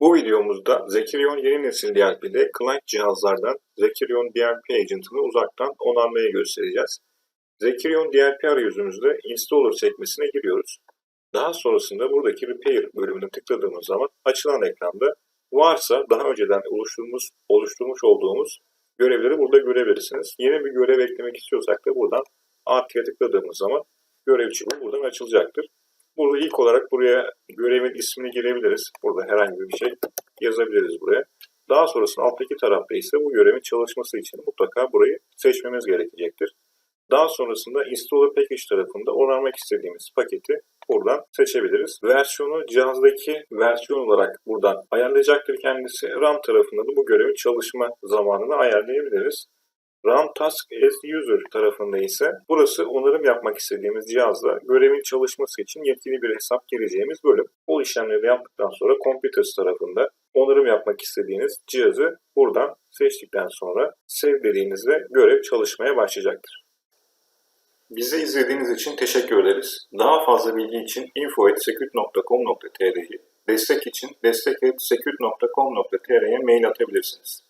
Bu videomuzda Zekirion yeni nesil DLP'de client cihazlardan Zekirion DLP agent'ını uzaktan onarmayı göstereceğiz. Zekirion DLP arayüzümüzde installer sekmesine giriyoruz. Daha sonrasında buradaki repair bölümüne tıkladığımız zaman açılan ekranda varsa daha önceden oluşturmuş, oluşturmuş olduğumuz görevleri burada görebilirsiniz. Yeni bir görev eklemek istiyorsak da buradan artıya tıkladığımız zaman görev çıkıp buradan açılacaktır. Burada ilk olarak buraya görevin ismini girebiliriz. Burada herhangi bir şey yazabiliriz buraya. Daha sonrasında alttaki tarafta ise bu görevin çalışması için mutlaka burayı seçmemiz gerekecektir. Daha sonrasında Installer Package tarafında onarmak istediğimiz paketi buradan seçebiliriz. Versiyonu cihazdaki versiyon olarak buradan ayarlayacaktır kendisi. RAM tarafında da bu görevin çalışma zamanını ayarlayabiliriz. Run Task as User tarafında ise burası onarım yapmak istediğimiz cihazla görevin çalışması için yetkili bir hesap gireceğimiz bölüm. Bu işlemleri yaptıktan sonra Computers tarafında onarım yapmak istediğiniz cihazı buradan seçtikten sonra Save dediğinizde görev çalışmaya başlayacaktır. Bizi izlediğiniz için teşekkür ederiz. Daha fazla bilgi için info.security.com.tr'yi, destek için destek.security.com.tr'ye mail atabilirsiniz.